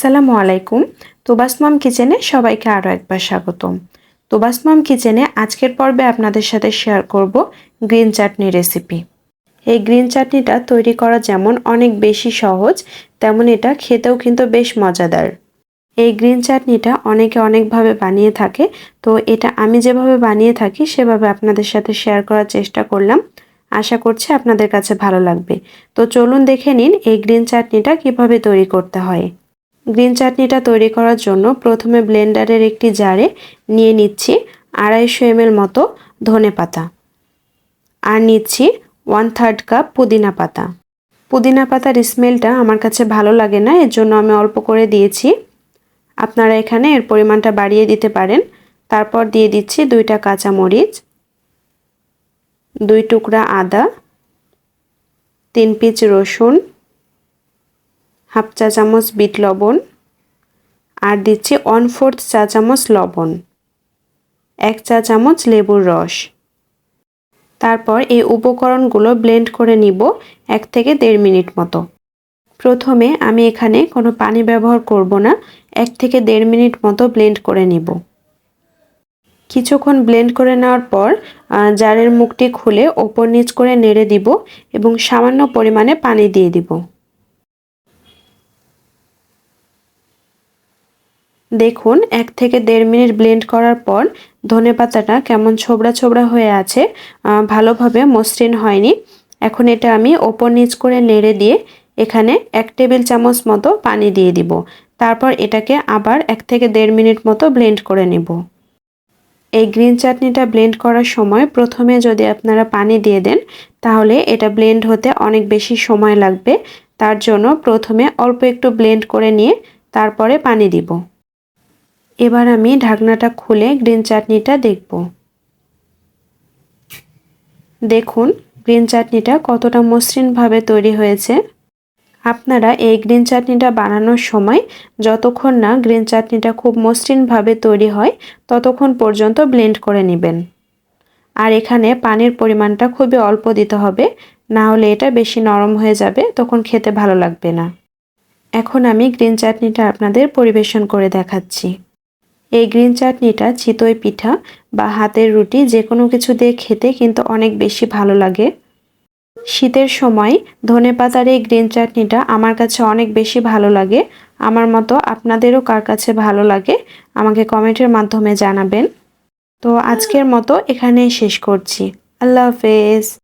আসসালামু আলাইকুম। তোবাস মাম কিচেনে সবাইকে আরও একবার স্বাগতম। তোবাস মাম কিচেনে আজকের পর্বে আপনাদের সাথে শেয়ার করব গ্রিন চাটনি রেসিপি। এই গ্রিন চাটনিটা তৈরি করা যেমন অনেক বেশি সহজ, তেমন এটা খেতেও কিন্তু বেশ মজাদার। এই গ্রিন চাটনিটা অনেকে অনেকভাবে বানিয়ে থাকে, তো এটা আমি যেভাবে বানিয়ে থাকি সেভাবে আপনাদের সাথে শেয়ার করার চেষ্টা করলাম। আশা করছি আপনাদের কাছে ভালো লাগবে। তো চলুন দেখে নিন এই গ্রিন চাটনিটা কীভাবে তৈরি করতে হয়। গ্রিন চাটনিটা তৈরি করার জন্য প্রথমে ব্লেন্ডারের একটি জারে নিয়ে নিচ্ছি আড়াইশো এমএল মতো ধনে পাতা। আর নিচ্ছি ওয়ান থার্ড কাপ পুদিনা পাতা। পুদিনা পাতার স্মেলটা আমার কাছে ভালো লাগে না, এর জন্য আমি অল্প করে দিয়েছি। আপনারা এখানে এর পরিমাণটা বাড়িয়ে দিতে পারেন। তারপর দিয়ে দিচ্ছি দুইটা কাঁচা মরিচ দুই টুকরা আদা, তিন পিচ রসুন হাফ চা চামচ বিট লবণ আর দিচ্ছি ওয়ান ফোর্থ চা চামচ লবণ, এক চা চামচ লেবুর রস। তারপর এই উপকরণগুলো ব্লেন্ড করে নিব এক থেকে দেড় মিনিট মতো। প্রথমে আমি এখানে কোনো পানি ব্যবহার করব না, এক থেকে দেড় মিনিট মতো ব্লেন্ড করে নিব। কিছুক্ষণ ব্লেন্ড করে নেওয়ার পর জারের মুখটি খুলে ওপর নিচ করে নেড়ে দিব এবং সামান্য পরিমাণে পানি দিয়ে দিব। দেখুন, এক থেকে দেড় মিনিট ব্লেন্ড করার পর ধনে পাতাটা কেমন ছোবড়া ছোবড়া হয়ে আছে ভালোভাবে মসৃণ হয়নি। এখন এটা আমি ওপর নিচ করে নেড়ে দিয়ে এখানে এক টেবিল চামচ মতো পানি দিয়ে দিব। তারপর এটাকে আবার এক থেকে দেড় মিনিট মতো ব্লেন্ড করে নেব। এই গ্রিন চাটনিটা ব্লেন্ড করার সময় প্রথমে যদি আপনারা পানি দিয়ে দেন, তাহলে এটা ব্লেন্ড হতে অনেক বেশি সময় লাগবে। তার জন্য প্রথমে অল্প একটু ব্লেন্ড করে নিয়ে তারপরে পানি দিব। এবার আমি ঢাকনাটা খুলে গ্রিন চাটনিটা দেখব। দেখুন গ্রিন চাটনিটা কতটা মসৃণভাবে তৈরি হয়েছে। আপনারা এই গ্রিন চাটনিটা বানানোর সময় যতক্ষণ না গ্রিন চাটনিটা খুব মসৃণভাবে তৈরি হয়, ততক্ষণ পর্যন্ত ব্লেন্ড করে নেবেন। আর এখানে পানির পরিমাণটা খুবই অল্প দিতে হবে, না হলে এটা বেশি নরম হয়ে যাবে, তখন খেতে ভালো লাগবে না। এখন আমি গ্রিন চাটনিটা আপনাদের পরিবেশন করে দেখাচ্ছি। এই গ্রিন চাটনিটা, চিতই পিঠা বা হাতের রুটি যে কোনো কিছু দিয়ে খেতে কিন্তু অনেক বেশি ভালো লাগে। শীতের সময় ধনে পাতার এই গ্রিন চাটনিটা আমার কাছে অনেক বেশি ভালো লাগে। আমার মতো আপনাদেরও কার কাছে ভালো লাগে, আমাকে কমেন্টের মাধ্যমে জানাবেন। তো আজকের মতো এখানেই শেষ করছি। আল্লাহ হাফেজ।